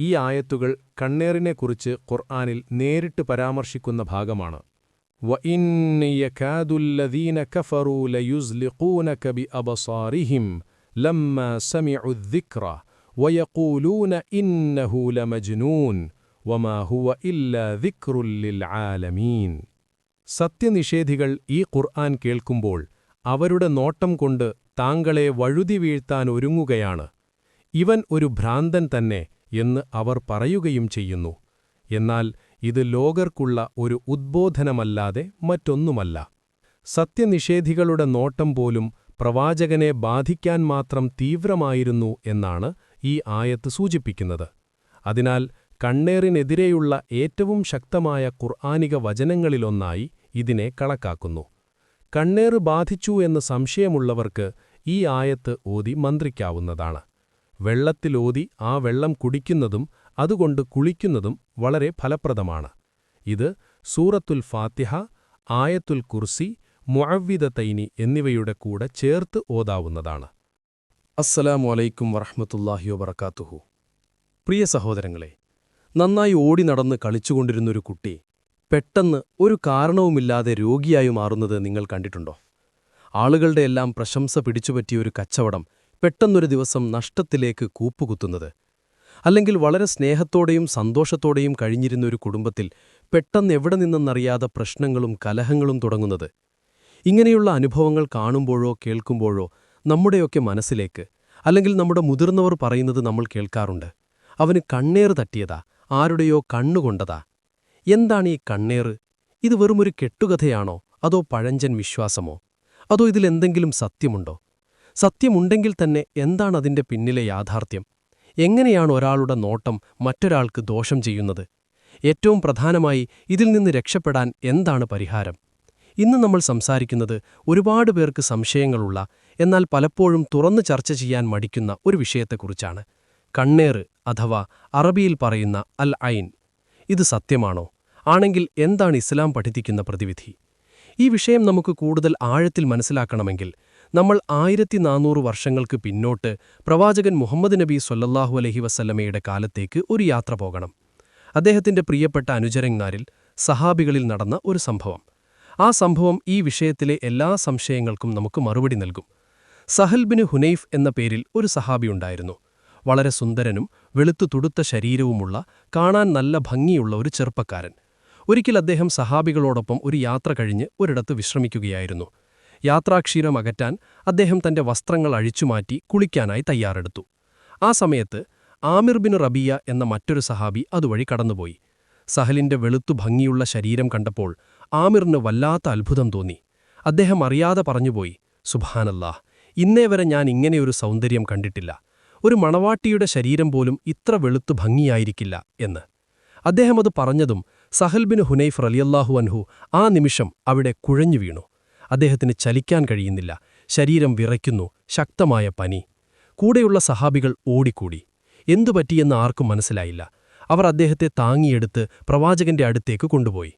ഈ ആയത്തുകൾ കണ്ണേറിനെക്കുറിച്ച് ഖുർആനിൽ നേരിട്ട് പരാമർശിക്കുന്ന ഭാഗമാണ് وَإِنَّ يَكَادُ الَّذِينَ كَفَرُوا لَيُزْلِقُونَكَ بِأَبْصَارِهِمْ لَمَّا سَمِعُوا الذِّكْرَ وَيَقُولُونَ إِنَّهُ لَمَجْنُونٌ وَمَا هُوَ إِلَّا ذِكْرٌ لِلْعَالَمِينَ സത്യനിഷേധികൾ ഈ ഖുർആൻ കേൾക്കുമ്പോൾ അവരുടെ നോട്ടം കൊണ്ട് താങ്കളെ വഴുതി വീഴ്ത്താൻ ഒരുങ്ങുകയാണ് ഇവൻ ഒരു ഭ്രാന്തൻ തന്നെ എന്ന് അവർ പറയുകയും ചെയ്യുന്നു. എന്നാൽ ഇത് ലോകർക്കുള്ള ഒരു ഉദ്ബോധനമല്ലാതെ മറ്റൊന്നുമല്ല. സത്യനിഷേധികളുടെ നോട്ടം പോലും പ്രവാചകനെ ബാധിക്കാൻ മാത്രം തീവ്രമായിരുന്നു എന്നാണ് ഈ ആയത്ത് സൂചിപ്പിക്കുന്നത്. അതിനാൽ കണ്ണേറിനെതിരെയുള്ള ഏറ്റവും ശക്തമായ ഖുർആാനിക വചനങ്ങളിലൊന്നായി ഇതിനെ കണക്കാക്കുന്നു. കണ്ണേറ് ബാധിച്ചു എന്ന് സംശയമുള്ളവർക്ക് ഈ ആയത്ത് ഓതി മന്ത്രിക്കാവുന്നതാണ്. വെള്ളത്തിലോതി ആ വെള്ളം കുടിക്കുന്നതും അതുകൊണ്ട് കുളിക്കുന്നതും വളരെ ഫലപ്രദമാണ്. ഇത് സൂറത്തുൽ ഫാത്തിഹ ആയത്തുൽ കുർസി മുഅവ്വിദ തൈനി എന്നിവയുടെ കൂടെ ചേർത്ത് ഓതാവുന്നതാണ്. അസ്സലാമു അലൈക്കും വറഹ്മത്തുള്ളാഹി വബറകാതുഹു. പ്രിയ സഹോദരങ്ങളെ നന്നായി ഓടി നടന്ന് കളിച്ചുകൊണ്ടിരുന്നൊരു കുട്ടി പെട്ടെന്ന് ഒരു കാരണവുമില്ലാതെ രോഗിയായി മാറുന്നത് നിങ്ങൾ കണ്ടിട്ടുണ്ടോ? ആളുകളുടെ എല്ലാം പ്രശംസ പിടിച്ചുപറ്റിയ ഒരു കച്ചവടം പെട്ടെന്നൊരു ദിവസം നഷ്ടത്തിലേക്ക് കൂപ്പുകുത്തുന്നത്. അല്ലെങ്കിൽ വളരെ സ്നേഹത്തോടെയും സന്തോഷത്തോടെയും കഴിഞ്ഞിരുന്ന ഒരു കുടുംബത്തിൽ പെട്ടെന്ന് എവിടെ നിന്നെന്നറിയാതെ പ്രശ്നങ്ങളും കലഹങ്ങളും തുടങ്ങുന്നത്. ഇങ്ങനെയുള്ള അനുഭവങ്ങൾ കാണുമ്പോഴോ കേൾക്കുമ്പോഴോ നമ്മുടെയൊക്കെ മനസ്സിലേക്ക് അല്ലെങ്കിൽ നമ്മുടെ മുതിർന്നവർ പറയുന്നത് നമ്മൾ കേൾക്കാറുണ്ട്. അവന് കണ്ണേറ് തട്ടിയതാ ആരുടെയോ കണ്ണുകൊണ്ടതാ എന്താണ് ഈ കണ്ണേറ്? ഇത് വെറുമൊരു കെട്ടുകഥയാണോ? അതോ പഴഞ്ചൻ വിശ്വാസമോ? അതോ ഇതിലെന്തെങ്കിലും സത്യമുണ്ടോ? സത്യമുണ്ടെങ്കിൽ തന്നെ എന്താണ് അതിന്റെ പിന്നിലെ യാഥാർത്ഥ്യം? എങ്ങനെയാണ് ഒരാളുടെ നോട്ടം മറ്റൊരാൾക്ക് ദോഷം ചെയ്യുന്നത്? ഏറ്റവും പ്രധാനമായി ഇതിൽ നിന്ന് രക്ഷപ്പെടാൻ എന്താണ് പരിഹാരം? ഇന്ന് നമ്മൾ സംസാരിക്കുന്നത് ഒരുപാട് പേർക്ക് സംശയങ്ങളുള്ള എന്നാൽ പലപ്പോഴും തുറന്നു ചർച്ച ചെയ്യാൻ മടിക്കുന്ന ഒരു വിഷയത്തെക്കുറിച്ചാണ്. കണ്ണേറ് അഥവാ അറബിയിൽ പറയുന്ന അൽ ഐൻ. ഇത് സത്യമാണോ? ആണെങ്കിൽ എന്താണ് ഇസ്ലാം പഠിപ്പിക്കുന്ന പ്രതിവിധി? ഈ വിഷയം നമുക്ക് കൂടുതൽ ആഴത്തിൽ മനസ്സിലാക്കണമെങ്കിൽ നമ്മൾ ആയിരത്തി നാനൂറ് വർഷങ്ങൾക്ക് പിന്നോട്ട് പ്രവാചകൻ മുഹമ്മദ് നബി സൊല്ലാഹു അലഹി വസല്ലമയുടെ കാലത്തേക്ക് ഒരു യാത്ര പോകണം. അദ്ദേഹത്തിന്റെ പ്രിയപ്പെട്ട അനുചരന്മാരിൽ സഹാബികളിൽ നടന്ന ഒരു സംഭവം. ആ സംഭവം ഈ വിഷയത്തിലെ എല്ലാ സംശയങ്ങൾക്കും നമുക്ക് മറുപടി നൽകും. സഹൽബിന് ഹുനൈഫ് എന്ന പേരിൽ ഒരു സഹാബിയുണ്ടായിരുന്നു വളരെ സുന്ദരനും വെളുത്തു തുടുത്ത ശരീരവുമുള്ള കാണാൻ നല്ല ഭംഗിയുള്ള ഒരു ചെറുപ്പക്കാരൻ. ഒരിക്കൽ അദ്ദേഹം സഹാബികളോടൊപ്പം ഒരു യാത്ര കഴിഞ്ഞ് ഒരിടത്ത് വിശ്രമിക്കുകയായിരുന്നു. യാത്രാക്ഷീരം അകറ്റാൻ അദ്ദേഹം തന്റെ വസ്ത്രങ്ങൾ അഴിച്ചുമാറ്റി കുളിക്കാനായി തയ്യാറെടുത്തു. ആ സമയത്ത് ആമിർ ബിൻ റബിയ എന്ന മറ്റൊരു സഹാബി അതുവഴി കടന്നുപോയി. സഹലിന്റെ വെളുത്തു ഭംഗിയുള്ള ശരീരം കണ്ടപ്പോൾ ആമിറിന് വല്ലാത്ത അത്ഭുതം തോന്നി. അദ്ദേഹം അറിയാതെ പറഞ്ഞുപോയി സുഭാനല്ലാ ഇന്നേ വരെ ഞാൻ ഇങ്ങനെയൊരു സൗന്ദര്യം കണ്ടിട്ടില്ല. ഒരു മണവാട്ടിയുടെ ശരീരം പോലും ഇത്ര വെളുത്തു ഭംഗിയായിരിക്കില്ല എന്ന്. അദ്ദേഹം അത് പറഞ്ഞതും സഹൽബിന് ഹുനൈഫ് റലിയല്ലാഹു അൻഹു ആ നിമിഷം അവിടെ കുഴഞ്ഞു വീണു. അദ്ദേഹത്തിന് ചലിക്കാൻ കഴിയുന്നില്ല. ശരീരം വിറയ്ക്കുന്നു. ശക്തമായ പനി. കൂടെയുള്ള സഹാബികൾ ഓടിക്കൂടി. എന്തുപറ്റിയെന്ന് ആർക്കും മനസ്സിലായില്ല. അവർ അദ്ദേഹത്തെ താങ്ങിയെടുത്ത് പ്രവാചകന്റെ അടുത്തേക്ക് കൊണ്ടുപോയി.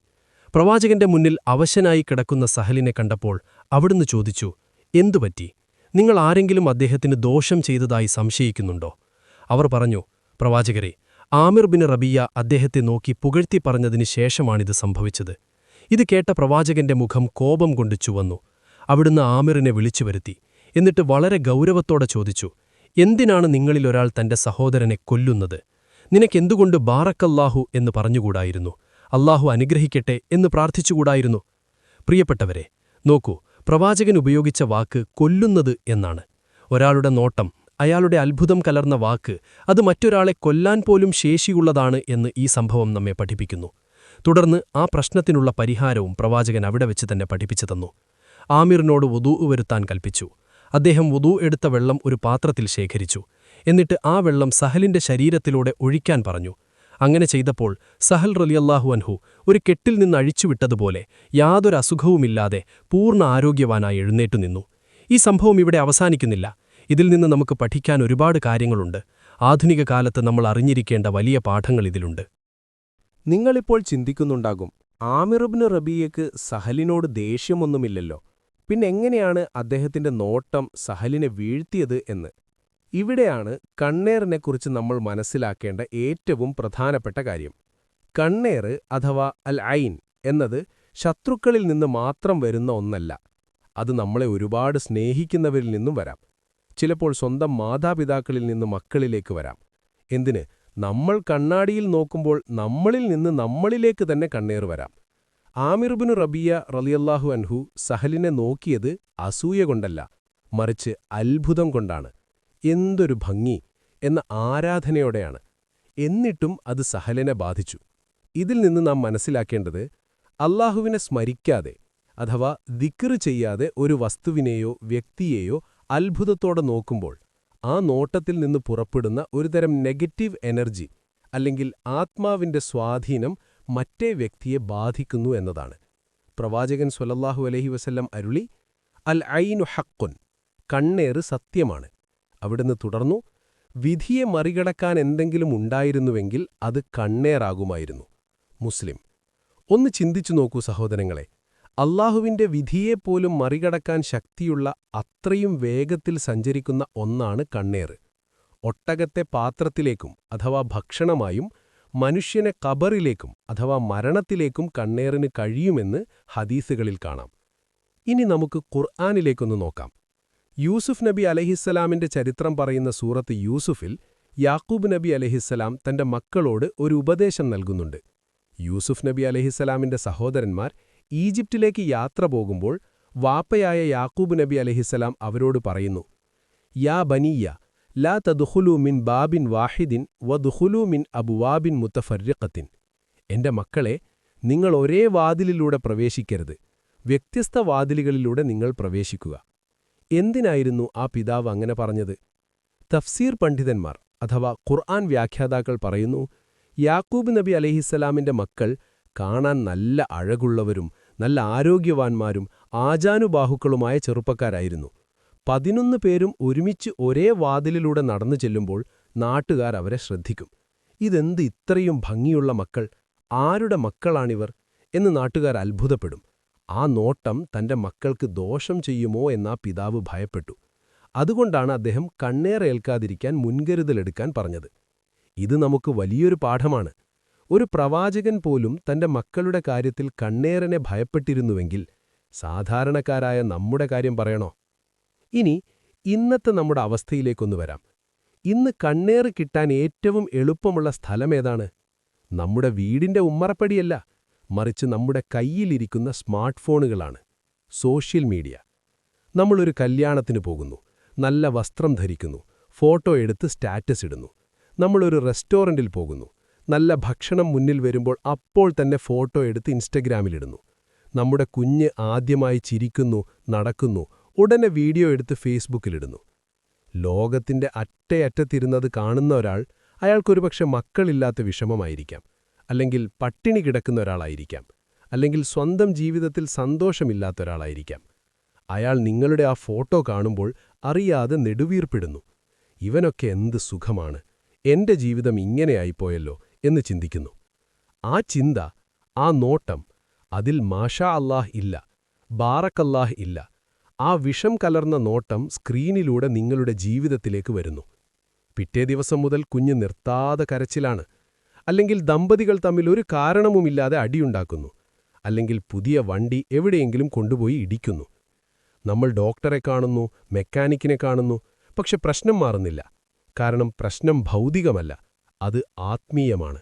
പ്രവാചകന്റെ മുന്നിൽ അവശനായി കിടക്കുന്ന സഹലിനെ കണ്ടപ്പോൾ അവിടുന്ന് ചോദിച്ചു എന്തുപറ്റി നിങ്ങൾ ആരെങ്കിലും അദ്ദേഹത്തിന് ദോഷം ചെയ്തതായി സംശയിക്കുന്നുണ്ടോ? അവർ പറഞ്ഞു പ്രവാചകരെ ആമിർ ബിൻ റബിയ അദ്ദേഹത്തെ നോക്കി പുകഴ്ത്തി പറഞ്ഞതിന് ശേഷമാണിത് സംഭവിച്ചത്. ഇത് കേട്ട പ്രവാചകന്റെ മുഖം കോപം കൊണ്ട് ചുവന്നു. അവിടുന്ന് ആമിറിനെ വിളിച്ചു വരുത്തി. എന്നിട്ട് വളരെ ഗൗരവത്തോടെ ചോദിച്ചു എന്തിനാണ് നിങ്ങളിലൊരാൾ തന്റെ സഹോദരനെ കൊല്ലുന്നത്? നിനക്കെന്തുകൊണ്ട് ബാറക്കല്ലാഹു എന്ന് പറഞ്ഞുകൂടായിരുന്നു? അല്ലാഹു അനുഗ്രഹിക്കട്ടെ എന്ന് പ്രാർത്ഥിച്ചുകൂടായിരുന്നു? പ്രിയപ്പെട്ടവരെ നോക്കൂ പ്രവാചകൻ ഉപയോഗിച്ച വാക്ക് കൊല്ലുന്നത് എന്നാണ്. ഒരാളുടെ നോട്ടം അയാളുടെ അത്ഭുതം കലർന്ന വാക്ക് അത് മറ്റൊരാളെ കൊല്ലാൻ പോലും ശേഷിയുള്ളതാണ് എന്ന് ഈ സംഭവം നമ്മെ പഠിപ്പിക്കുന്നു. തുടർന്ന് ആ പ്രശ്നത്തിനുള്ള പരിഹാരവും പ്രവാചകൻ അവിടെ വെച്ച് തന്നെ പഠിപ്പിച്ചു തന്നു. ആമിറിനോട് വുദൂ വരുത്താൻ കൽപ്പിച്ചു. അദ്ദേഹം വുദൂ എടുത്ത വെള്ളം ഒരു പാത്രത്തിൽ ശേഖരിച്ചു. എന്നിട്ട് ആ വെള്ളം സഹലിന്റെ ശരീരത്തിലൂടെ ഒഴിക്കാൻ പറഞ്ഞു. അങ്ങനെ ചെയ്തപ്പോൾ സഹൽ റലിയല്ലാഹു അൻഹു ഒരു കെട്ടിൽ നിന്ന് അഴിച്ചുവിട്ടതുപോലെ യാതൊരു അസുഖവുമില്ലാതെ പൂർണ ആരോഗ്യവാനായി എഴുന്നേറ്റു നിന്നു. ഈ സംഭവം ഇവിടെ അവസാനിക്കുന്നില്ല. ഇതിൽ നിന്ന് നമുക്ക് പഠിക്കാൻ ഒരുപാട് കാര്യങ്ങളുണ്ട്. ആധുനിക കാലത്ത് നമ്മൾ അറിഞ്ഞിരിക്കേണ്ട വലിയ പാഠങ്ങൾ ഇതിലുണ്ട്. നിങ്ങളിപ്പോൾ ചിന്തിക്കുന്നുണ്ടാകും ആമിറുബിന് റബിയക്ക് സഹലിനോട് ദേഷ്യമൊന്നുമില്ലല്ലോ. പിന്നെങ്ങനെയാണ് അദ്ദേഹത്തിന്റെ നോട്ടം സഹലിനെ വീഴ്ത്തിയത് എന്ന്? ഇവിടെയാണ് കണ്ണേറിനെക്കുറിച്ച് നമ്മൾ മനസ്സിലാക്കേണ്ട ഏറ്റവും പ്രധാനപ്പെട്ട കാര്യം. കണ്ണേർ അഥവാ അൽ ഐൻ എന്നത് ശത്രുക്കളിൽ നിന്ന് മാത്രം വരുന്ന ഒന്നല്ല. അത് നമ്മളെ ഒരുപാട് സ്നേഹിക്കുന്നവരിൽ നിന്നും വരാം. ചിലപ്പോൾ സ്വന്തം മാതാപിതാക്കളിൽ നിന്ന് മക്കളിലേക്ക് വരാം. എന്തിന്? നമ്മൾ കണ്ണാടിയിൽ നോക്കുമ്പോൾ നമ്മളിൽ നിന്ന് നമ്മളിലേക്ക് തന്നെ കണ്ണേർ വരാം. ആമിർബിനു റബിയ റലിയല്ലാഹു അൻഹു സഹലിനെ നോക്കിയത് അസൂയ കൊണ്ടല്ല മറിച്ച് അത്ഭുതം കൊണ്ടാണ്. എന്തൊരു ഭംഗി എന്ന ആരാധനയോടെയാണ്. എന്നിട്ടും അത് സഹലിനെ ബാധിച്ചു. ഇതിൽ നിന്ന് നാം മനസ്സിലാക്കേണ്ടത് അള്ളാഹുവിനെ സ്മരിക്കാതെ അഥവാ ദിക്കറ് ചെയ്യാതെ ഒരു വസ്തുവിനെയോ വ്യക്തിയെയോ അത്ഭുതത്തോടെ നോക്കുമ്പോൾ ആ നോട്ടത്തിൽ നിന്ന് പുറപ്പെടുന്ന ഒരുതരം നെഗറ്റീവ് എനർജി അല്ലെങ്കിൽ ആത്മാവിന്റെ സ്വാധീനം മറ്റേ വ്യക്തിയെ ബാധിക്കുന്നു എന്നതാണ്. പ്രവാചകൻ സ്വലല്ലാഹു അലഹി വസല്ലം അരുളി അൽ ഐനു ഹക്കുൻ കണ്ണേറ് സത്യമാണ്. അവിടുന്ന് തുടർന്നു വിധിയെ മറികടക്കാൻ എന്തെങ്കിലും ഉണ്ടായിരുന്നുവെങ്കിൽ അത് കണ്ണേറാകുമായിരുന്നു. മുസ്ലിം ഒന്ന് ചിന്തിച്ചു നോക്കൂ സഹോദരങ്ങളെ അള്ളാഹുവിന്റെ വിധിയെപ്പോലും മറികടക്കാൻ ശക്തിയുള്ള അത്രയും വേഗത്തിൽ സഞ്ചരിക്കുന്ന ഒന്നാണ് കണ്ണേർ. ഒട്ടകത്തെ പാത്രത്തിലേക്കും അഥവാ ഭക്ഷണമായും മനുഷ്യനെ കബറിലേക്കും അഥവാ മരണത്തിലേക്കും കണ്ണേറിന് കഴിയുമെന്ന് ഹദീസുകളിൽ കാണാം. ഇനി നമുക്ക് ഖുർആാനിലേക്കൊന്ന് നോക്കാം. യൂസുഫ് നബി അലഹിസ്സലാമിന്റെ ചരിത്രം പറയുന്ന സൂറത്ത് യൂസുഫിൽ യാക്കൂബ് നബി അലഹിസ്സലാം തന്റെ മക്കളോട് ഒരു ഉപദേശം നൽകുന്നുണ്ട്. യൂസുഫ് നബി അലഹിസ്സലാമിന്റെ സഹോദരന്മാർ ഈജിപ്തിലേക്ക് യാത്ര പോകുമ്പോൾ വാപ്പയായ യാക്കൂബ് നബി അലഹിസ്സലാം അവരോട് പറയുന്നു യാ ബനിയ ലാ തദുഹുലു മിൻ ബാബിൻ വാഹിദിൻ വദുഹുലു മിൻ അബുവാബിൻ മുത്തഫര്യക്കത്തിൻ എന്റെ മക്കളെ നിങ്ങൾ ഒരേ വാതിലിലൂടെ പ്രവേശിക്കരുത് വ്യത്യസ്ത വാതിലുകളിലൂടെ നിങ്ങൾ പ്രവേശിക്കുക. എന്തിനായിരുന്നു ആ പിതാവ് അങ്ങനെ പറഞ്ഞത്? തഫ്സീർ പണ്ഡിതന്മാർ അഥവാ ഖുർആൻ വ്യാഖ്യാതാക്കൾ പറയുന്നു യാക്കൂബ് നബി അലഹിസ്സലാമിന്റെ മക്കൾ കാണാൻ നല്ല അഴകുള്ളവരും നല്ല ആരോഗ്യവാന്മാരും ആചാനുബാഹുക്കളുമായ ചെറുപ്പക്കാരായിരുന്നു. പതിനൊന്ന് പേരും ഒരുമിച്ച് ഒരേ വാതിലിലൂടെ നടന്നു ചെല്ലുമ്പോൾ നാട്ടുകാർ അവരെ ശ്രദ്ധിക്കും. ഇതെന്ത് ഇത്രയും ഭംഗിയുള്ള മക്കൾ? ആരുടെ മക്കളാണിവർ? എന്ന് നാട്ടുകാർ അത്ഭുതപ്പെടും. ആ നോട്ടം തന്റെ മക്കൾക്ക് ദോഷം ചെയ്യുമോ എന്നാ പിതാവ് ഭയപ്പെട്ടു. അതുകൊണ്ടാണ് അദ്ദേഹം കണ്ണേറേൽക്കാതിരിക്കാൻ മുൻകരുതലെടുക്കാൻ പറഞ്ഞത്. ഇത് നമുക്ക് വലിയൊരു പാഠമാണ്. ഒരു പ്രവാചകൻ പോലും തന്റെ മക്കളുടെ കാര്യത്തിൽ കണ്ണേറനെ ഭയപ്പെട്ടിരുന്നുവെങ്കിൽ സാധാരണക്കാരായ നമ്മുടെ കാര്യം പറയണോ? ഇനി ഇന്നത്തെ നമ്മുടെ അവസ്ഥയിലേക്കൊന്നു വരാം. ഇന്ന് കണ്ണേറ് കിട്ടാൻ ഏറ്റവും എളുപ്പമുള്ള സ്ഥലമേതാണ് നമ്മുടെ വീടിന്റെ ഉമ്മറപ്പടിയല്ല മറിച്ച് നമ്മുടെ കയ്യിലിരിക്കുന്ന സ്മാർട്ട് ഫോണുകളാണ് സോഷ്യൽ മീഡിയ. നമ്മളൊരു കല്യാണത്തിന് പോകുന്നു നല്ല വസ്ത്രം ധരിക്കുന്നു ഫോട്ടോ എടുത്ത് സ്റ്റാറ്റസ് ഇടുന്നു. നമ്മളൊരു റെസ്റ്റോറന്റിൽ പോകുന്നു നല്ല ഭക്ഷണം മുന്നിൽ വരുമ്പോൾ അപ്പോൾ തന്നെ ഫോട്ടോ എടുത്ത് ഇൻസ്റ്റഗ്രാമിലിടുന്നു. നമ്മുടെ കുഞ്ഞ് ആദ്യമായി ചിരിക്കുന്നു നടക്കുന്നു ഉടനെ വീഡിയോ എടുത്ത് ഫേസ്ബുക്കിലിടുന്നു. ലോകത്തിന്റെ അറ്റയറ്റത്തിരുന്നത് കാണുന്ന ഒരാൾ അയാൾക്കൊരുപക്ഷെ മക്കളില്ലാത്ത വിഷമമായിരിക്കാം അല്ലെങ്കിൽ പട്ടിണി കിടക്കുന്ന ഒരാളായിരിക്കാം അല്ലെങ്കിൽ സ്വന്തം ജീവിതത്തിൽ സന്തോഷമില്ലാത്ത ഒരാളായിരിക്കാം. അയാൾ നിങ്ങളുടെ ആ ഫോട്ടോ കാണുമ്പോൾ അറിയാതെ നെടുവീർപ്പിടുന്നു. ഇവനൊക്കെ എന്ത് സുഖമാണ്. എന്റെ ജീവിതം ഇങ്ങനെയായിപ്പോയല്ലോ എന്ന് ചിന്തിക്കുന്നു. ആ ചിന്ത ആ നോട്ടം അതിൽ മാഷാ അല്ലാഹ് ഇല്ല ബാറക്കല്ലാഹ് ഇല്ല. ആ വിഷം കലർന്ന നോട്ടം സ്ക്രീനിലൂടെ നിങ്ങളുടെ ജീവിതത്തിലേക്ക് വരുന്നു. പിറ്റേ ദിവസം മുതൽ കുഞ്ഞ് നിർത്താതെ കരച്ചിലാണ്. അല്ലെങ്കിൽ ദമ്പതികൾ തമ്മിൽ ഒരു കാരണവുമില്ലാതെ അടിയുണ്ടാക്കുന്നു. അല്ലെങ്കിൽ പുതിയ വണ്ടി എവിടെയെങ്കിലും കൊണ്ടുപോയി ഇടിക്കുന്നു. നമ്മൾ ഡോക്ടറെ കാണുന്നു മെക്കാനിക്കിനെ കാണുന്നു പക്ഷെ പ്രശ്നം മാറുന്നില്ല. കാരണം പ്രശ്നം ഭൗതികമല്ല. അത് ആത്മീയമാണ്.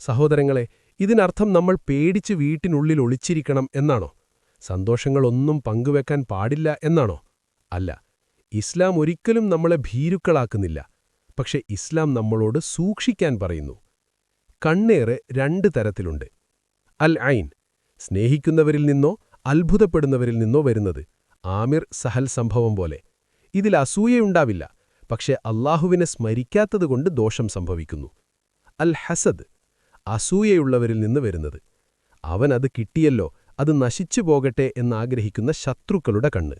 സഹോദരങ്ങളെ ഇതിനർത്ഥം നമ്മൾ പേടിച്ച് വീട്ടിനുള്ളിൽ ഒളിച്ചിരിക്കണം എന്നാണോ? സന്തോഷങ്ങളൊന്നും പങ്കുവെക്കാൻ പാടില്ല എന്നാണോ? അല്ല ഇസ്ലാം ഒരിക്കലും നമ്മളെ ഭീരുക്കളാക്കുന്നില്ല. പക്ഷെ ഇസ്ലാം നമ്മളോട് സൂക്ഷിക്കാൻ പറയുന്നു. കണ്ണേറ് രണ്ട് തരത്തിലുണ്ട്. അൽ ഐൻ സ്നേഹിക്കുന്നവരിൽ നിന്നോ അത്ഭുതപ്പെടുന്നവരിൽ നിന്നോ വരുന്നത് ആമിർ സഹൽ സംഭവം പോലെ. ഇതിൽ അസൂയയുണ്ടാവില്ല പക്ഷെ അള്ളാഹുവിനെ സ്മരിക്കാത്തതുകൊണ്ട് ദോഷം സംഭവിക്കുന്നു. അൽ ഹസദ് അസൂയയുള്ളവരിൽ നിന്ന് വരുന്നത്. അവൻ അത് കിട്ടിയല്ലോ അത് നശിച്ചു പോകട്ടെ എന്നാഗ്രഹിക്കുന്ന ശത്രുക്കളുടെ കണ്ണ്.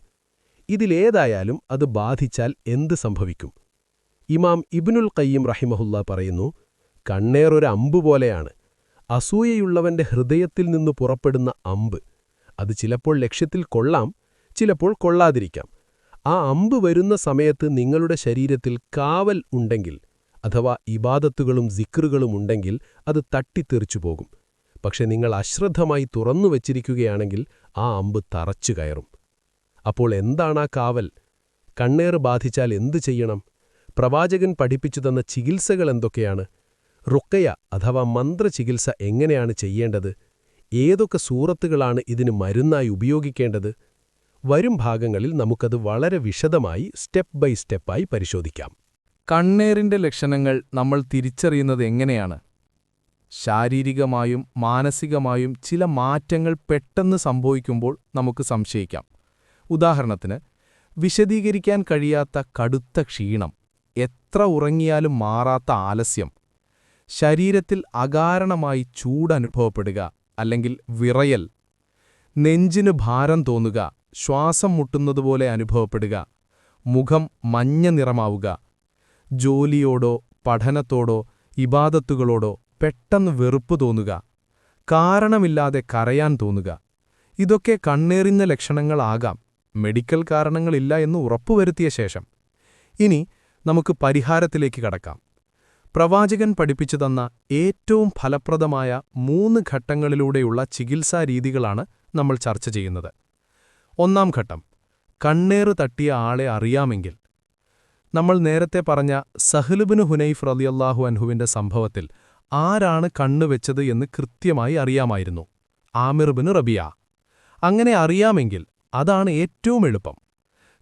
ഇതിലേതായാലും അത് ബാധിച്ചാൽ എന്ത് സംഭവിക്കും? ഇമാം ഇബ്നുൽ കയ്യം റഹിമഹുല്ല പറയുന്നു കണ്ണേറൊരു അമ്പ് പോലെയാണ്. അസൂയയുള്ളവന്റെ ഹൃദയത്തിൽ നിന്ന് പുറപ്പെടുന്ന അമ്പ്. അത് ചിലപ്പോൾ ലക്ഷ്യത്തിൽ കൊള്ളാം ചിലപ്പോൾ കൊള്ളാതിരിക്കാം. ആ അമ്പ് വരുന്ന സമയത്ത് നിങ്ങളുടെ ശരീരത്തിൽ കാവൽ ഉണ്ടെങ്കിൽ അഥവാ ഇബാദത്തുകളും സിക്റുകളും ഉണ്ടെങ്കിൽ അത് തട്ടിത്തെറിച്ചു പോകും. പക്ഷെ നിങ്ങൾ അശ്രദ്ധമായി തുറന്നു വച്ചിരിക്കുകയാണെങ്കിൽ ആ അമ്പ് തറച്ചു കയറും. അപ്പോൾ എന്താണ് ആ കാവൽ? കണ്ണേറ് ബാധിച്ചാൽ എന്തു ചെയ്യണം? പ്രവാചകൻ പഠിപ്പിച്ചു തന്ന ചികിത്സകൾ എന്തൊക്കെയാണ്? റുക്കയ അഥവാ മന്ത്രചികിത്സ എങ്ങനെയാണ് ചെയ്യേണ്ടത്? ഏതൊക്കെ സൂറത്തുകളാണ് ഇതിന് മരുന്നായി ഉപയോഗിക്കേണ്ടത്? വരും ഭാഗങ്ങളിൽ നമുക്കത് വളരെ വിശദമായി സ്റ്റെപ്പ് ബൈ സ്റ്റെപ്പായി പരിശോധിക്കാം. കണ്ണേറിന്റെ ലക്ഷണങ്ങൾ നമ്മൾ തിരിച്ചറിയുന്നത് എങ്ങനെയാണ്? ശാരീരികമായും മാനസികമായും ചില മാറ്റങ്ങൾ പെട്ടെന്ന് സംഭവിക്കുമ്പോൾ നമുക്ക് സംശയിക്കാം. ഉദാഹരണത്തിന് വിശദീകരിക്കാൻ കഴിയാത്ത കടുത്ത ക്ഷീണം എത്ര ഉറങ്ങിയാലും മാറാത്ത ആലസ്യം ശരീരത്തിൽ അകാരണമായി ചൂടനുഭവപ്പെടുക അല്ലെങ്കിൽ വിറയൽ നെഞ്ചിന് ഭാരം തോന്നുക ശ്വാസം മുട്ടുന്നതുപോലെ അനുഭവപ്പെടുക മുഖം മഞ്ഞ നിറമാവുക ജോലിയോടോ പഠനത്തോടോ ഇബാദത്തുകളോടോ പെട്ടെന്ന് വെറുപ്പ് തോന്നുക കാരണമില്ലാതെ കരയാൻ തോന്നുക. ഇതൊക്കെ കണ്ണേറിഞ്ഞ ലക്ഷണങ്ങളാകാം മെഡിക്കൽ കാരണങ്ങളില്ല എന്ന് ഉറപ്പുവരുത്തിയ ശേഷം. ഇനി നമുക്ക് പരിഹാരത്തിലേക്ക് കടക്കാം. പ്രവാചകൻ പഠിപ്പിച്ചു തന്ന ഏറ്റവും ഫലപ്രദമായ മൂന്ന് ഘട്ടങ്ങളിലൂടെയുള്ള ചികിത്സാരീതികളാണ് നമ്മൾ ചർച്ച ചെയ്യുന്നത്. ഒന്നാം ഘട്ടം. കണ്ണേറ് തട്ടിയ ആളെ അറിയാമെങ്കിൽ. നമ്മൾ നേരത്തെ പറഞ്ഞ സഹ്ലുബിന് ഹുനൈഫ് റലിയല്ലാഹു അൻഹുവിന്റെ സംഭവത്തിൽ ആരാണ് കണ്ണുവെച്ചത് എന്ന് കൃത്യമായി അറിയാമായിരുന്നു. ആമിർബിന് റബിയ. അങ്ങനെ അറിയാമെങ്കിൽ അതാണ് ഏറ്റവും എളുപ്പം.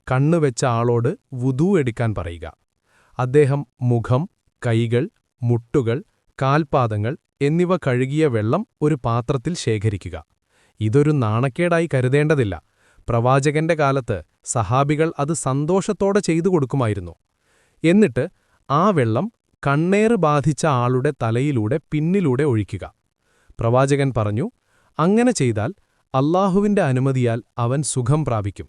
കണ്ണുവെച്ച ആളോട് വുദൂ എടുക്കാൻ പറയുക. അദ്ദേഹം മുഖം കൈകൾ മുട്ടുകൾ കാൽപാദങ്ങൾ എന്നിവ കഴുകിയ വെള്ളം ഒരു പാത്രത്തിൽ ശേഖരിക്കുക. ഇതൊരു നാണക്കേടായി കരുതേണ്ടതില്ല. പ്രവാചകന്റെ കാലത്ത് സഹാബികൾ അത് സന്തോഷത്തോടെ ചെയ്തു കൊടുക്കുമായിരുന്നു. എന്നിട്ട് ആ വെള്ളം കണ്ണേറ് ബാധിച്ച ആളുടെ തലയിലൂടെ പിന്നിലൂടെ ഒഴിക്കുക. പ്രവാചകൻ പറഞ്ഞു അങ്ങനെ ചെയ്താൽ അല്ലാഹുവിന്റെ അനുമതിയാൽ അവൻ സുഖം പ്രാപിക്കും.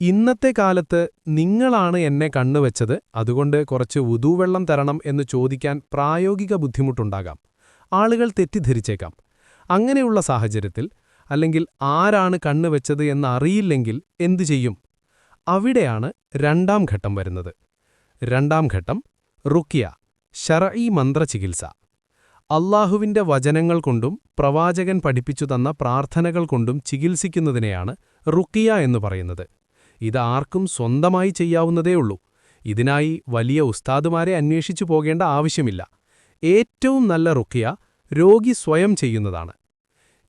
ഇന്നത്തെ കാലത്ത് നിങ്ങളാണ് എന്നെ കണ്ണുവെച്ചത് അതുകൊണ്ട് കുറച്ച് ഉദൂവെള്ളം തരണം എന്ന് ചോദിക്കാൻ പ്രായോഗിക ബുദ്ധിമുട്ടുണ്ടാകാം. ആളുകൾ തെറ്റിദ്ധരിച്ചേക്കാം. അങ്ങനെയുള്ള സാഹചര്യത്തിൽ അല്ലെങ്കിൽ ആരാണ് കണ്ണുവെച്ചത് എന്നറിയില്ലെങ്കിൽ എന്തു ചെയ്യും? അവിടെയാണ് രണ്ടാം ഘട്ടം വരുന്നത്. രണ്ടാം ഘട്ടം റുക്കിയ ഷറഈ മന്ത്രചികിത്സ. അള്ളാഹുവിന്റെ വചനങ്ങൾ കൊണ്ടും പ്രവാചകൻ പഠിപ്പിച്ചു തന്ന പ്രാർത്ഥനകൾ കൊണ്ടും ചികിത്സിക്കുന്നതിനെയാണ് റുക്കിയ എന്ന് പറയുന്നത്. ഇത് ആർക്കും സ്വന്തമായി ചെയ്യാവുന്നതേയുള്ളൂ ഇതിനായി വലിയ ഉസ്താദുമാരെ അന്വേഷിച്ചു പോകേണ്ട ആവശ്യമില്ല. ഏറ്റവും നല്ല റുക്കിയ രോഗി സ്വയം ചെയ്യുന്നതാണ്.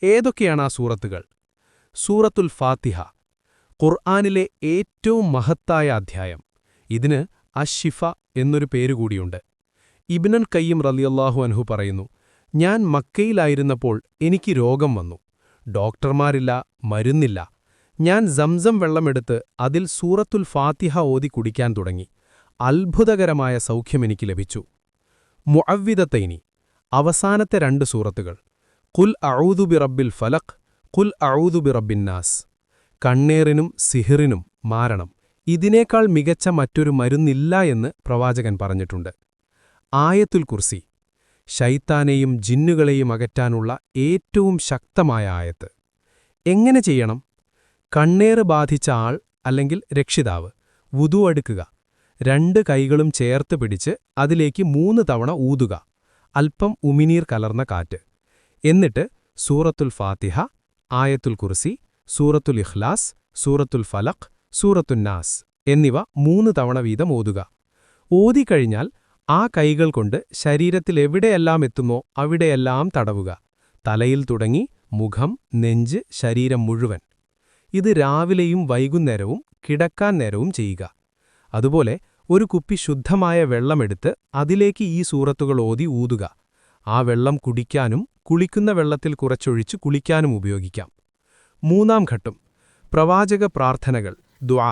ഏതൊക്കെയാണ് ആ സൂറത്തുകൾ? സൂറത്തുൽ ഫാത്തിഹ ഖുർആാനിലെ ഏറ്റവും മഹത്തായ അധ്യായം. ഇതിന് അഷിഫ എന്നൊരു പേരുകൂടിയുണ്ട് ഇബ്നൻ കയ്യം റലിയല്ലാഹു അൻഹു പറയുന്നു ഞാൻ മക്കയിലായിരുന്നപ്പോൾ എനിക്ക് രോഗം വന്നു. ഡോക്ടർമാരില്ല മരുന്നില്ല. ഞാൻ സംസം വെള്ളമെടുത്ത് അതിൽ സൂറത്തുൽ ഫാത്തിഹ ഓതി കുടിക്കാൻ തുടങ്ങി. അത്ഭുതകരമായ സൗഖ്യമെനിക്ക് ലഭിച്ചു. മുഅവ്വിദത്തൈനി അവസാനത്തെ രണ്ട് സൂറത്തുകൾ. കുൽ അഊദുബി റബ്ബിൽ ഫലഖ് കുൽ അഊദുബി റബ്ബിന്നാസ് കണ്ണേറിനും സിഹിറിനും മാരണം. ഇതിനേക്കാൾ മികച്ച മറ്റൊരു മരുന്നില്ല എന്ന് പ്രവാചകൻ പറഞ്ഞിട്ടുണ്ട്. ആയത്തുൽ കുർസി ശൈത്താനെയും ജിന്നുകളെയും അകറ്റാനുള്ള ഏറ്റവും ശക്തമായ ആയത്ത്. എങ്ങനെ ചെയ്യണം? കണ്ണേറ് ബാധിച്ച ആൾ അല്ലെങ്കിൽ രക്ഷിതാവ് വുതു അടുക്കുക. രണ്ട് കൈകളും ചേർത്ത് പിടിച്ച് അതിലേക്ക് മൂന്ന് തവണ ഊതുക. അല്പം ഉമിനീർ കലർന്ന കാറ്റ്. എന്നിട്ട് സൂറത്തുൽ ഫാത്തിഹ ആയത്തുൽ കുർസി സൂറത്തുൽ ഇഖ്ലാസ് സൂറത്തുൽ ഫലഖ് സൂറത്തുൽ നാസ് എന്നിവ മൂന്ന് തവണ വീതം ഓതുക. ഓതിക്കഴിഞ്ഞാൽ ആ കൈകൾ കൊണ്ട് ശരീരത്തിൽ എവിടെയെല്ലാം എത്തുമോ അവിടെയെല്ലാം തടവുക. തലയിൽ തുടങ്ങി മുഖം നെഞ്ച് ശരീരം മുഴുവൻ. ഇത് രാവിലെയും വൈകുന്നേരവും കിടക്കാൻ നേരവും ചെയ്യുക. അതുപോലെ ഒരു കുപ്പി ശുദ്ധമായ വെള്ളമെടുത്ത് അതിലേക്ക് ഈ സൂറത്തുകൾ ഓതി ഊതുക. ആ വെള്ളം കുടിക്കാനും കുളിക്കുന്ന വെള്ളത്തിൽ കുറച്ചൊഴിച്ച് കുളിക്കാനും ഉപയോഗിക്കാം. മൂന്നാം ഘട്ടം പ്രവാചക പ്രാർത്ഥനകൾ ദ്വാ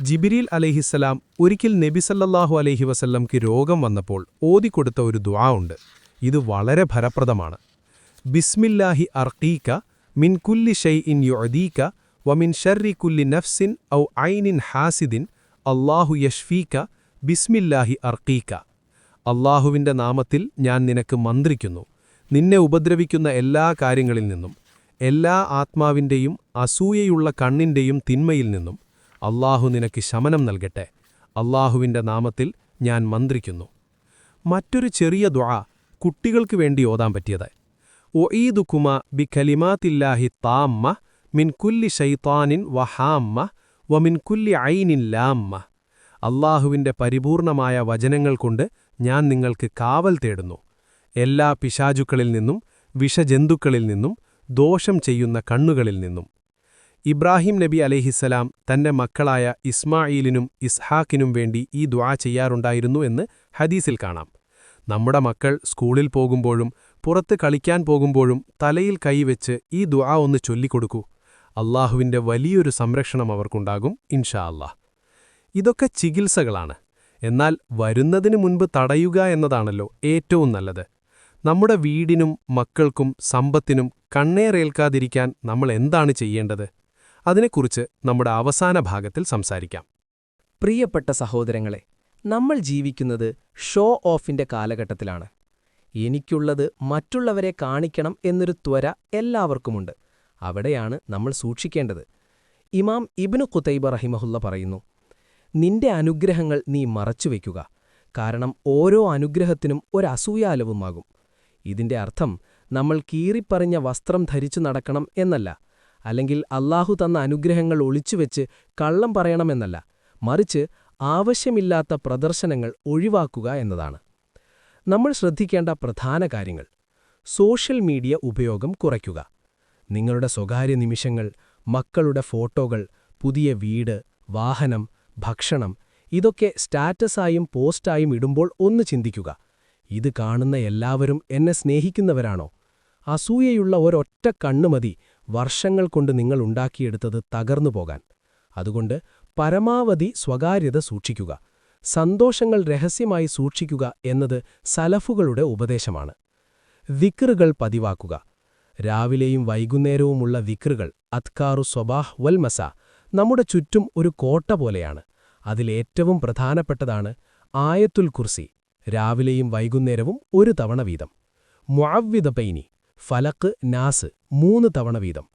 ജിബിരിൽ അലഹിസ്സലാം ഒരിക്കൽ നബിസല്ലാഹു അലഹി വസല്ലംക്ക് രോഗം വന്നപ്പോൾ ഓതിക്കൊടുത്ത ഒരു ദ്വാ ഉണ്ട്. ഇത് വളരെ ഫലപ്രദമാണ്. ബിസ്മില്ലാഹി അർക്കീക്ക മിൻ കുല്ലി ഷെയ് ഇൻ യുഅദീക്ക വമിൻ ഷെറി കുല്ലി നഫ്സിൻ ഔ ഐനിൻ ഹാസിദിൻ അള്ളാഹു യഷ്ഫീക്ക ബിസ്മില്ലാഹി അർക്കീക്ക അള്ളാഹുവിന്റെ നാമത്തിൽ ഞാൻ നിനക്ക് മന്ത്രിക്കുന്നു. നിന്നെ ഉപദ്രവിക്കുന്ന എല്ലാ കാര്യങ്ങളിൽ നിന്നും എല്ലാ ആത്മാവിന്റെയും അസൂയയുള്ള കണ്ണിന്റെയും തിന്മയിൽ നിന്നും അള്ളാഹു നിനക്ക് ശമനം നൽകട്ടെ. അള്ളാഹുവിൻറെ നാമത്തിൽ ഞാൻ മന്ത്രിക്കുന്നു. മറ്റൊരു ചെറിയ ദുആ കുട്ടികൾക്ക് വേണ്ടി ഓതാൻ പറ്റിയത്. ഒഈദുക്കുമ ബി ഖലിമാത്തില്ലാഹി താമ്മ മിൻ കുല്ലി ഷൈത്താനിൻ വഹാമ്മ വമിൻ കുല്ലി ഐനിൻ ലാമ്മ. അള്ളാഹുവിന്റെ പരിപൂർണമായ വചനങ്ങൾ കൊണ്ട് ഞാൻ നിങ്ങൾക്ക് കാവൽ തേടുന്നു. എല്ലാ പിശാചുക്കളിൽ നിന്നും വിഷജന്തുക്കളിൽ നിന്നും ദോഷം ചെയ്യുന്ന കണ്ണുകളിൽ നിന്നും. ഇബ്രാഹിം നബി അലഹിസലാം തന്റെ മക്കളായ ഇസ്മായിലിനും ഇസ്ഹാക്കിനും വേണ്ടി ഈ ദ്വാ ചെയ്യാറുണ്ടായിരുന്നു എന്ന് ഹദീസിൽ കാണാം. നമ്മുടെ മക്കൾ സ്കൂളിൽ പോകുമ്പോഴും പുറത്ത് കളിക്കാൻ പോകുമ്പോഴും തലയിൽ കൈവച്ച് ഈ ദ്വാ ഒന്ന് ചൊല്ലിക്കൊടുക്കൂ. അള്ളാഹുവിന്റെ വലിയൊരു സംരക്ഷണം അവർക്കുണ്ടാകും ഇൻഷാ അല്ലാ ഇതൊക്കെ ചികിത്സകളാണ്. എന്നാൽ വരുന്നതിനു മുൻപ് തടയുക എന്നതാണല്ലോ ഏറ്റവും നല്ലത്. നമ്മുടെ വീടിനും മക്കൾക്കും സമ്പത്തിനും കണ്ണേറേൽക്കാതിരിക്കാൻ നമ്മൾ എന്താണ് ചെയ്യേണ്ടത്? അതിനെക്കുറിച്ച് നമ്മുടെ അവസാന ഭാഗത്തിൽ സംസാരിക്കാം. പ്രിയപ്പെട്ട സഹോദരങ്ങളെ നമ്മൾ ജീവിക്കുന്നത് ഷോ ഓഫിന്റെ കാലഘട്ടത്തിലാണ്. എനിക്കുള്ളത് മറ്റുള്ളവരെ കാണിക്കണം എന്നൊരു ത്വര എല്ലാവർക്കുമുണ്ട്. അവിടെയാണ് നമ്മൾ സൂക്ഷിക്കേണ്ടത്. ഇമാം ഇബ്നു കുത്തൈബ റഹിമഹുല്ല പറയുന്നു നിന്റെ അനുഗ്രഹങ്ങൾ നീ മറച്ചുവെക്കുക കാരണം ഓരോ അനുഗ്രഹത്തിനും ഒരസൂയാലവുമാകും ഇതിന്റെ അർത്ഥം നമ്മൾ കീറിപ്പറിഞ്ഞ വസ്ത്രം ധരിച്ചു നടക്കണം എന്നല്ല. അല്ലെങ്കിൽ അല്ലാഹു തന്ന അനുഗ്രഹങ്ങൾ ഒളിച്ചുവെച്ച് കള്ളം പറയണമെന്നല്ല മറിച്ച് ആവശ്യമില്ലാത്ത പ്രദർശനങ്ങൾ ഒഴിവാക്കുക എന്നതാണ്. നമ്മൾ ശ്രദ്ധിക്കേണ്ട പ്രധാന കാര്യങ്ങൾ. സോഷ്യൽ മീഡിയ ഉപയോഗം കുറയ്ക്കുക. നിങ്ങളുടെ സ്വകാര്യ നിമിഷങ്ങൾ മക്കളുടെ ഫോട്ടോകൾ പുതിയ വീട് വാഹനം ഭക്ഷണം ഇതൊക്കെ സ്റ്റാറ്റസായും പോസ്റ്റായും ഇടുമ്പോൾ ഒന്ന് ചിന്തിക്കുക. ഇത് കാണുന്ന എല്ലാവരും എന്നെ സ്നേഹിക്കുന്നവരാണോ? അസൂയയുള്ള ഒരൊറ്റ കണ്ണുമതി വർഷങ്ങൾ കൊണ്ട് നിങ്ങൾ ഉണ്ടാക്കിയെടുത്തത് തകർന്നു പോകാൻ. അതുകൊണ്ട് പരമാവധി സ്വകാര്യത സൂക്ഷിക്കുക. സന്തോഷങ്ങൾ രഹസ്യമായി സൂക്ഷിക്കുക എന്നത് സലഫുകളുടെ ഉപദേശമാണ്. വിക്റുകൾ പതിവാക്കുക. രാവിലെയും വൈകുന്നേരവുമുള്ള വിക്റുകൾ അത്കാറു സ്വബാഹ് വൽമസ നമ്മുടെ ചുറ്റും ഒരു കോട്ട പോലെയാണ്. അതിലേറ്റവും പ്രധാനപ്പെട്ടതാണ് ആയത്തുൽ കുർസി രാവിലെയും വൈകുന്നേരവും ഒരു തവണ വീതം. മുഅവ്വിദ മുഅവ്വിദപൈനി ഫലക്ക് നാസ് മൂന്ന് തവണ വീതം.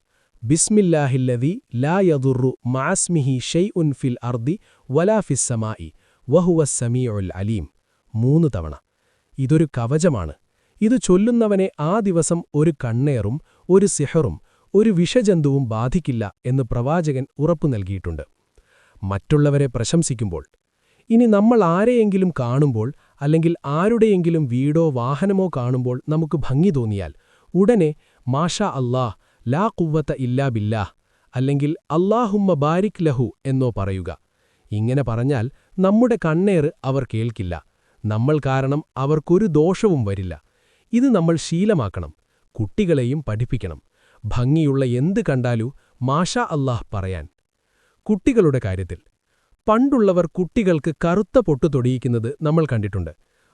ബിസ്മില്ലാഹില്ലതി ലാ യദുറു മാസ്മിഹി ഷെയ് ഉൻ ഫിൽ അർദി വലാ ഫിസ്സമായി വഹുവ സമീഉൽ അലീം. മൂന്ന് തവണ. ഇതൊരു കവചമാണ്. ഇത് ചൊല്ലുന്നവനെ ആ ദിവസം ഒരു കണ്ണേറും ഒരു സിഹറും ഒരു വിഷജന്തുവും ബാധിക്കില്ല എന്ന് പ്രവാചകൻ ഉറപ്പു നൽകിയിട്ടുണ്ട്. മറ്റുള്ളവരെ പ്രശംസിക്കുമ്പോൾ ഇനി നമ്മൾ ആരെയെങ്കിലും കാണുമ്പോൾ അല്ലെങ്കിൽ ആരുടെയെങ്കിലും വീടോ വാഹനമോ കാണുമ്പോൾ നമുക്ക് ഭംഗി തോന്നിയാൽ ഉടനെ മാഷാ അല്ലാഹ് ലാ കുവ്വത്ത ഇല്ലാ ബില്ലാ അല്ലെങ്കിൽ അല്ലാഹുമ്മ ബാരിക് ലഹു എന്നോ പറയുക. ഇങ്ങനെ പറഞ്ഞാൽ നമ്മുടെ കണ്ണേറ് അവർ കേൾക്കില്ല. നമ്മൾ കാരണം അവർക്കൊരു ദോഷവും വരില്ല. ഇത് നമ്മൾ ശീലമാക്കണം കുട്ടികളെയും പഠിപ്പിക്കണം. ഭംഗിയുള്ള എന്ത് കണ്ടാലും മാഷാ അല്ലാഹ് പറയാൻ. കുട്ടികളുടെ കാര്യത്തിൽ. പണ്ടുള്ളവർ കുട്ടികൾക്ക് കറുത്ത പൊട്ടു തൊടിയിക്കുന്നത് നമ്മൾ കണ്ടിട്ടുണ്ട്.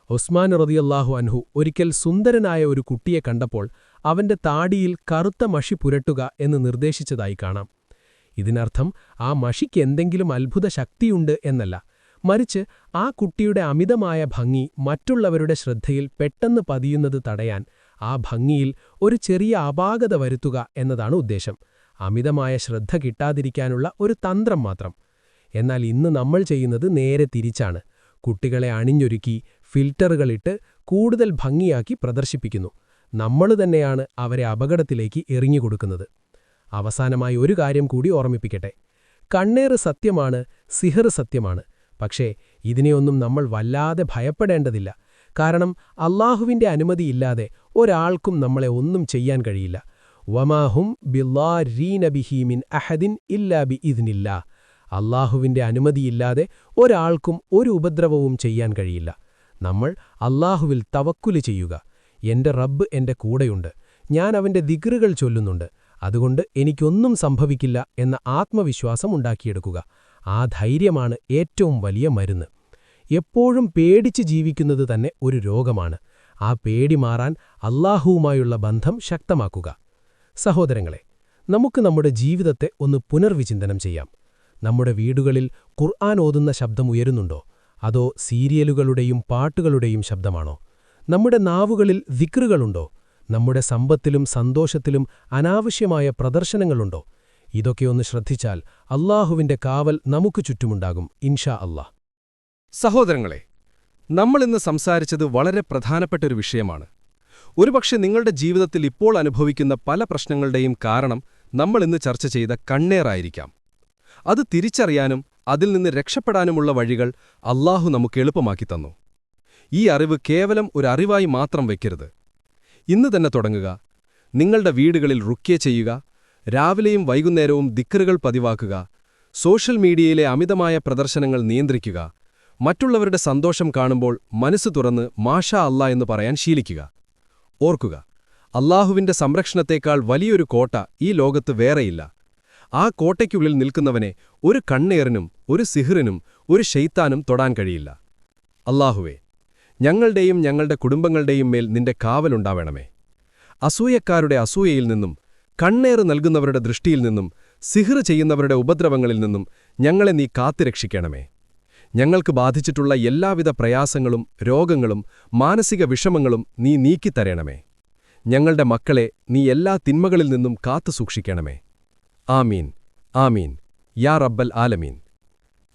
ഉസ്മാൻ റതിയല്ലാഹു അൻഹു ഒരിക്കൽ സുന്ദരനായ ഒരു കുട്ടിയെ കണ്ടപ്പോൾ അവന്റെ താടിയിൽ കറുത്ത മഷി പുരട്ടുക എന്ന് നിർദ്ദേശിച്ചതായി കാണാം. ഇതിനർത്ഥം ആ മഷിക്ക് എന്തെങ്കിലും അത്ഭുത ശക്തിയുണ്ട് എന്നല്ല. മറിച്ച് ആ കുട്ടിയുടെ അമിതമായ ഭംഗി മറ്റുള്ളവരുടെ ശ്രദ്ധയിൽ പെട്ടെന്ന് പതിയുന്നത് തടയാൻ ആ ഭംഗിയിൽ ഒരു ചെറിയ അപാകത വരുത്തുക എന്നതാണ് ഉദ്ദേശം. അമിതമായ ശ്രദ്ധ കിട്ടാതിരിക്കാനുള്ള ഒരു തന്ത്രം മാത്രം. എന്നാൽ ഇന്ന് നമ്മൾ ചെയ്യുന്നത് നേരെ തിരിച്ചാണ്. കുട്ടികളെ അണിഞ്ഞൊരുക്കി ഫിൽറ്ററുകളിട്ട് കൂടുതൽ ഭംഗിയാക്കി പ്രദർശിപ്പിക്കുന്നു. നമ്മൾ തന്നെയാണ് അവരെ അപകടത്തിലേക്ക് എറിഞ്ഞുകൊടുക്കുന്നത് അവസാനമായി ഒരു കാര്യം കൂടി ഓർമ്മിപ്പിക്കട്ടെ. കണ്ണേറ് സത്യമാണ് സിഹർ സത്യമാണ്. പക്ഷേ ഇതിനെയൊന്നും നമ്മൾ വല്ലാതെ ഭയപ്പെടേണ്ടതില്ല. കാരണം അള്ളാഹുവിന്റെ അനുമതിയില്ലാതെ ഒരാൾക്കും നമ്മളെ ഒന്നും ചെയ്യാൻ കഴിയില്ല. വമാഹും ബില്ലാരീനബിഹീമിൻ അഹദിൻ ഇല്ലാ ബി ഇതിനില്ല അള്ളാഹുവിന്റെ അനുമതിയില്ലാതെ ഒരാൾക്കും ഒരു ഉപദ്രവവും ചെയ്യാൻ കഴിയില്ല. നമ്മൾ അള്ളാഹുവിൽ തവക്കുൽ ചെയ്യുക. എന്റെ റബ്ബ് എന്റെ കൂടെയുണ്ട്. ഞാൻ അവന്റെ ദിഗ്റുകൾ ചൊല്ലുന്നുണ്ട്. അതുകൊണ്ട് എനിക്കൊന്നും സംഭവിക്കില്ല എന്ന ആത്മവിശ്വാസം ഉണ്ടാക്കിയെടുക്കുക. ആ ധൈര്യമാണ് ഏറ്റവും വലിയ മരുന്ന്. എപ്പോഴും പേടിച്ച് ജീവിക്കുന്നത് തന്നെ ഒരു രോഗമാണ്. ആ പേടി മാറാൻ അള്ളാഹുവുമായുള്ള ബന്ധം ശക്തമാക്കുക. സഹോദരങ്ങളെ നമുക്ക് നമ്മുടെ ജീവിതത്തെ ഒന്ന് പുനർവിചിന്തനം ചെയ്യാം. നമ്മുടെ വീടുകളിൽ ഖുർആൻ ഓതുന്ന ശബ്ദം ഉയരുന്നുണ്ടോ? അതോ സീരിയലുകളുടെയും പാട്ടുകളുടെയും ശബ്ദമാണോ? നമ്മുടെ നാവുകളിൽ വിക്റുകളുണ്ടോ നമ്മുടെ സമ്പത്തിലും സന്തോഷത്തിലും അനാവശ്യമായ പ്രദർശനങ്ങളുണ്ടോ? ഇതൊക്കെയൊന്ന് ശ്രദ്ധിച്ചാൽ അള്ളാഹുവിന്റെ കാവൽ നമുക്ക് ചുറ്റുമുണ്ടാകും ഇൻഷാ അല്ലാ സഹോദരങ്ങളെ നമ്മളിന്ന് സംസാരിച്ചത് വളരെ പ്രധാനപ്പെട്ട ഒരു വിഷയമാണ്. ഒരുപക്ഷെ നിങ്ങളുടെ ജീവിതത്തിൽ ഇപ്പോൾ അനുഭവിക്കുന്ന പല പ്രശ്നങ്ങളുടെയും കാരണം നമ്മൾ ഇന്ന് ചർച്ച ചെയ്ത കണ്ണേറായിരിക്കാം. അത് തിരിച്ചറിയാനും അതിൽ നിന്ന് രക്ഷപ്പെടാനുമുള്ള വഴികൾ അള്ളാഹു നമുക്ക് എളുപ്പമാക്കി തന്നു. ഈ അറിവ് കേവലം ഒരു അറിവായി മാത്രം വയ്ക്കരുത് ഇന്ന് തന്നെ തുടങ്ങുക. നിങ്ങളുടെ വീടുകളിൽ റുക്യ ചെയ്യുക. രാവിലെയും വൈകുന്നേരവും ദിക്കറുകൾ പതിവാക്കുക. സോഷ്യൽ മീഡിയയിലെ അമിതമായ പ്രദർശനങ്ങൾ നിയന്ത്രിക്കുക. മറ്റുള്ളവരുടെ സന്തോഷം കാണുമ്പോൾ മനസ്സ് തുറന്ന് മാഷാ അല്ല എന്ന് പറയാൻ ശീലിക്കുക. ഓർക്കുക അള്ളാഹുവിന്റെ സംരക്ഷണത്തേക്കാൾ വലിയൊരു കോട്ട ഈ ലോകത്ത് വേറെയില്ല. ആ കോട്ടയ്ക്കുള്ളിൽ നിൽക്കുന്നവനെ ഒരു കണ്ണേറിനും ഒരു സിഹിറിനും ഒരു ഷെയ്ത്താനും തൊടാൻ കഴിയില്ല. അല്ലാഹുവേ ഞങ്ങളുടെയും ഞങ്ങളുടെ കുടുംബങ്ങളുടെയും മേൽ നിന്റെ കാവലുണ്ടാവണമേ അസൂയക്കാരുടെ അസൂയയിൽ നിന്നും കണ്ണേറ് നൽകുന്നവരുടെ ദൃഷ്ടിയിൽ നിന്നും സിഹ്റ് ചെയ്യുന്നവരുടെ ഉപദ്രവങ്ങളിൽ നിന്നും ഞങ്ങളെ നീ കാത്തുരക്ഷിക്കണമേ. ഞങ്ങൾക്ക് ബാധിച്ചിട്ടുള്ള എല്ലാവിധ പ്രയാസങ്ങളും രോഗങ്ങളും മാനസിക വിഷമങ്ങളും നീ നീക്കിത്തരണമേ. ഞങ്ങളുടെ മക്കളെ നീ എല്ലാ തിന്മകളിൽ നിന്നും കാത്തു സൂക്ഷിക്കണമേ. ആമീൻ ആമീൻ. യാ റബ്ബൽ ആലമീൻ.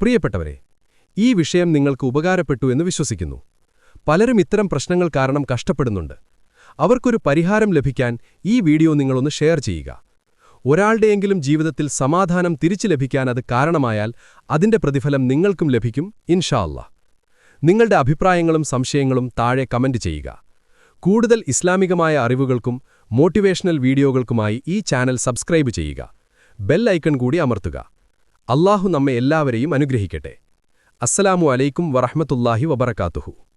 പ്രിയപ്പെട്ടവരെ ഈ വിഷയം നിങ്ങൾക്ക് ഉപകാരപ്പെട്ടു എന്ന് വിശ്വസിക്കുന്നു. പലരും ഇത്തരം പ്രശ്നങ്ങൾ കാരണം കഷ്ടപ്പെടുന്നുണ്ട്. അവർക്കൊരു പരിഹാരം ലഭിക്കാൻ ഈ വീഡിയോ നിങ്ങളൊന്ന് ഷെയർ ചെയ്യുക. ഒരാളുടെയെങ്കിലും ജീവിതത്തിൽ സമാധാനം തിരിച്ചു ലഭിക്കാൻ അത് കാരണമായാൽ അതിന്റെ പ്രതിഫലം നിങ്ങൾക്കും ലഭിക്കും ഇൻഷാ അല്ലാ. നിങ്ങളുടെ അഭിപ്രായങ്ങളും സംശയങ്ങളും താഴെ കമന്റ് ചെയ്യുക. കൂടുതൽ ഇസ്ലാമികമായ അറിവുകൾക്കും മോട്ടിവേഷണൽ വീഡിയോകൾക്കുമായി ഈ ചാനൽ സബ്സ്ക്രൈബ് ചെയ്യുക. ബെൽ ഐക്കൺ കൂടി അമർത്തുക. അള്ളാഹു നമ്മെ എല്ലാവരെയും അനുഗ്രഹിക്കട്ടെ. അസ്സലാമു അലൈക്കും വറഹ്മത്തുള്ളാഹി വബറകാതുഹു.